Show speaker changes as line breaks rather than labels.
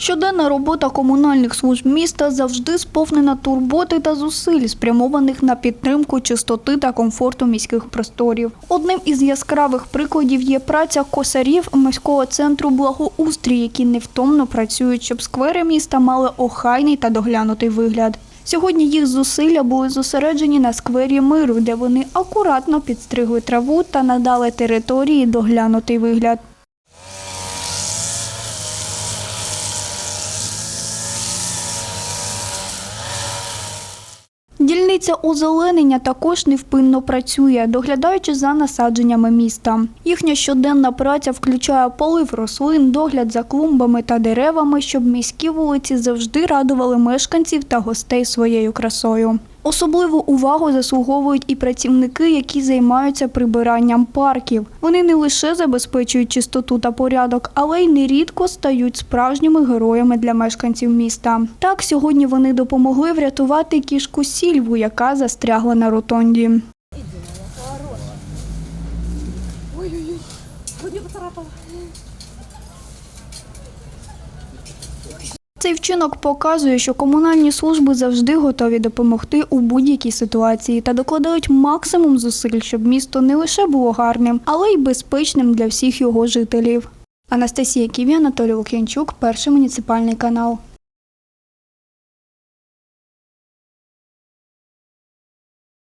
Щоденна робота комунальних служб міста завжди сповнена турботи та зусиль, спрямованих на підтримку чистоти та комфорту міських просторів. Одним із яскравих прикладів є праця косарів міського центру благоустрій, які невтомно працюють, щоб сквери міста мали охайний та доглянутий вигляд. Сьогодні їх зусилля були зосереджені на сквері миру, де вони акуратно підстригли траву та надали території доглянутий вигляд. Дільниця озеленення також невпинно працює, доглядаючи за насадженнями міста. Їхня щоденна праця включає полив рослин, догляд за клумбами та деревами, щоб міські вулиці завжди радували мешканців та гостей своєю красою. Особливу увагу заслуговують і працівники, які займаються прибиранням парків. Вони не лише забезпечують чистоту та порядок, але й нерідко стають справжніми героями для мешканців міста. Так, сьогодні вони допомогли врятувати кішку Сільву, яка застрягла на ротонді. Цей вчинок показує, що комунальні служби завжди готові допомогти у будь-якій ситуації та докладають максимум зусиль, щоб місто не лише було гарним, але й безпечним для всіх його жителів. Анастасія Ківі, Анатолій Лук'янчук, перший муніципальний канал.